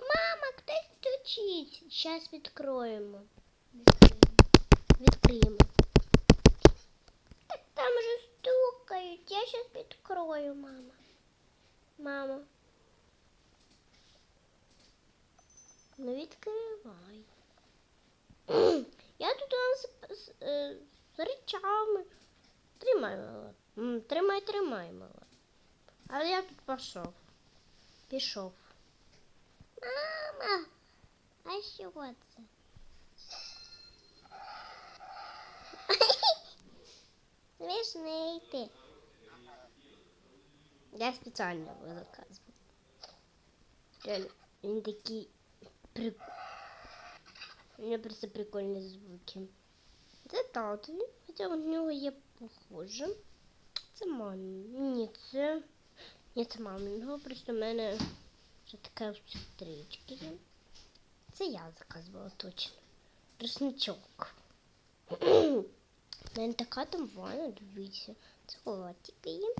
Мама, хтось стучить. Зараз відкроємо. Відкриємо. Так там же стукають. Я зараз відкрою, мама. Мама. Ну відкривай. Я тут вам з, з, е, з речами. Тримай, мала. М, Тримай, тримай, мала. Але я тут пішов. Пішов. Мама, а що це? Смішний ти. Я спеціально його заказував. Реально, він такий прик... У нього просто прикольні звуки. Це татові, хоча у нього є похоже. Це мамі. Ні, це. Ні, це маминого, просто в мене вже така сестричка є. Це я заказувала точно. Русничок. У мене така там ванна, дивіться. Це холодчики є.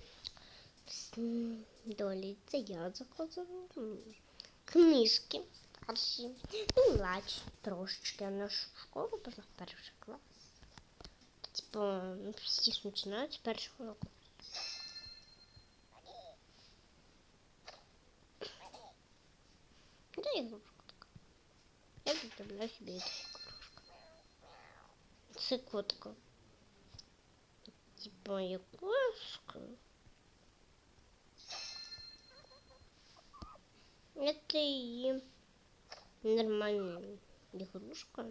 Долі, це я заказувала. Книжки старші. І младші трошечки. Я нашу школу пішла в перший клас. Типу, ну, всі починають з першого року. Игрушка. Я представляю себе эту игрушку. Це котка. Типа якоска. Это и нормальная игрушка.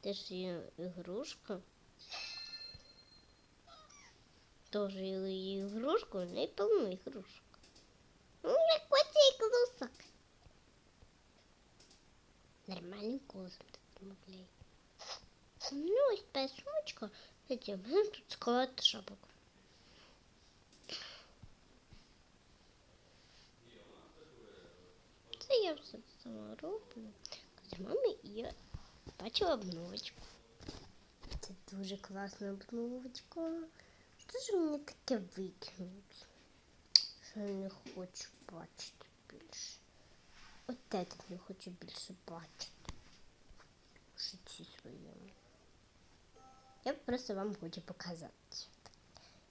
Это же игрушка. Тоже игрушку, но и полную игрушку. Ну, як оцей клусок. Нормальним голосом так розмовляє. Ну, ось та сумочка. Знаєте, у мене тут склад шапок. Це я все сама роблю. З мами я бачила обновочку. Це дуже класна обновочка. Що ж мені таке викинуть? Що я не хочу бачити більше. От це не хочу більше бачити. В житті своєму. Я просто вам хочу показати.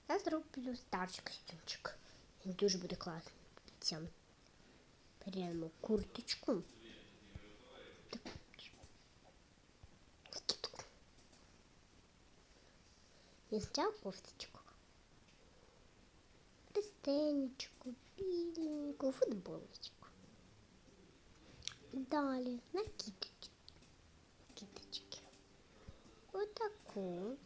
Я зроблю старший костюмчик. Він дуже буде класний. Це Беремо курточку. Так. Таку. Я взяв кофточку. Пристенечку, біленьку, футболочку. Далі на кіточки. Кіточки. Отаку.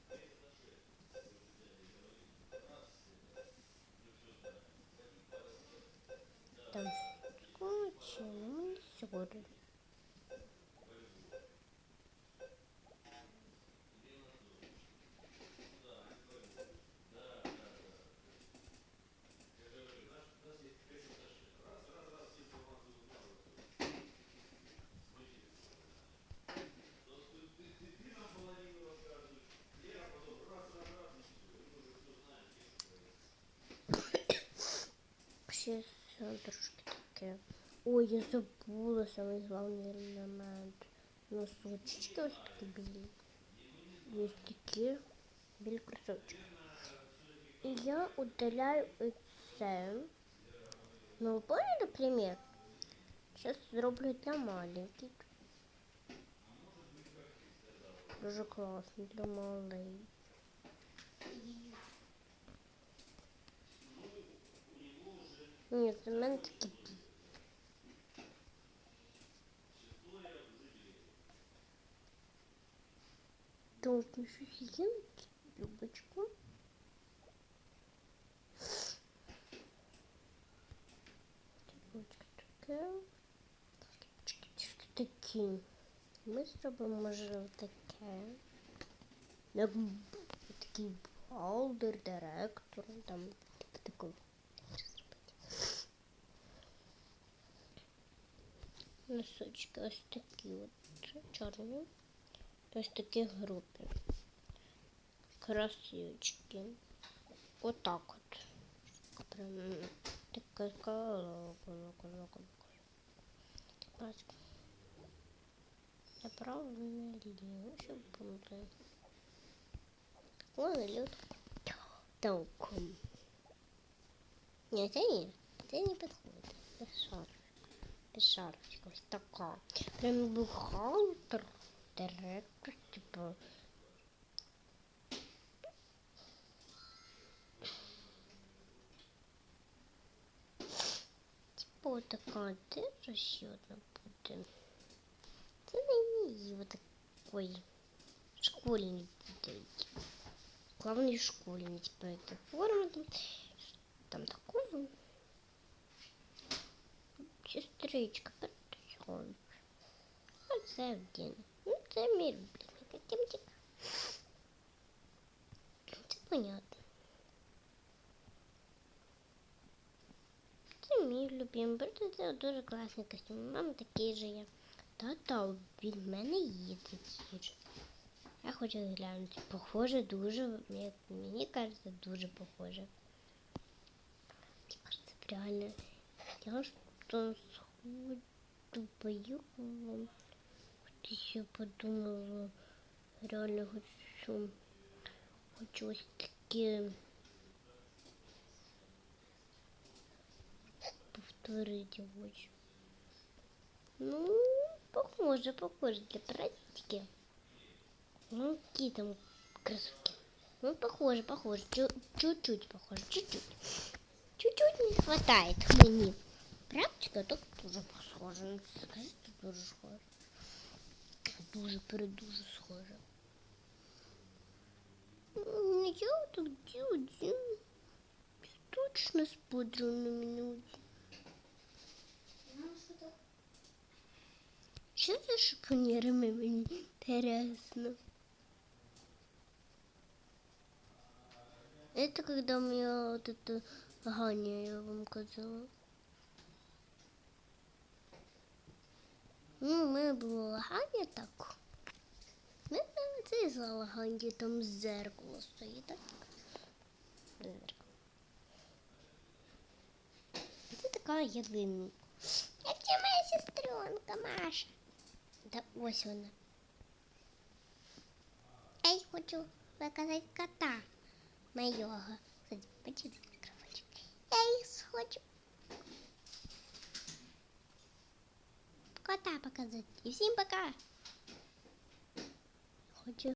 Там скотч, ну Ще все трошки таке. Ой, я забула самий головний елемент. Носочечки ось такі білі. Ось такі білі кросочки. І я удаляю це. Ну, ви поняли, наприклад? Зараз зроблю для маленьких. Дуже класно для маленьких. Ні, це в мене такі. Так, ну щось є любочку. Любочка таке. Такі. Ми зробимо, може, таке. Як б- такий балдер, директор, там, типу Носочки ось такі от чорні. Ось такі групи. красивочки. Вот так вот. Прям м, такая колокола, колокола, колокола. Пачка. Направо налево, чтобы помогать. Вон идет толком. Нет, это нет. Это не подходит. Без шарочек. Без шарочек. Ось така. Прям бухгалтер. Директор, типа. Типа вот така теж ще одна буде. Це не її вот такой школьник буде. Главный школьник, форма там, такого Сестричка, подтянь. А це один. Ну, це мій любимий котимчик. Це понятно. Це мій любимий. Просто це дуже класний костюм. Мам такий же є. Та-та, від мене є такі ж. Я хочу глянути. Похоже, дуже, як мені кажеться, дуже похоже. Мені кажеться, реально. Я что сходу поехала. Вот еще подумала. Реально хочу. Хочу ось таке повторити хочу. Ну, похоже, похоже для практики. Ну, какие там красотки. Ну, похоже, похоже. Чу- Чуть-чуть похоже, чуть-чуть. Чуть-чуть не хватает мне. Практика так дуже похожа. Ну, скажите, дуже схоже. Дуже передуже схоже. Я тут где один. Точно с на. Мама, що то? Что за шифонерами мне интересно? Это когда у меня вот это Ганя, я вам казала. Ну, мене було лагання так. Ну, це за лагання, там зеркало стоїть, так? Зеркало. Це така ялинка. Як це моя сестренка Маша? Да ось вона. Я хочу показати кота моєго. Кстати, почти. Я їх хочу кота показати. І всім пока. Хочу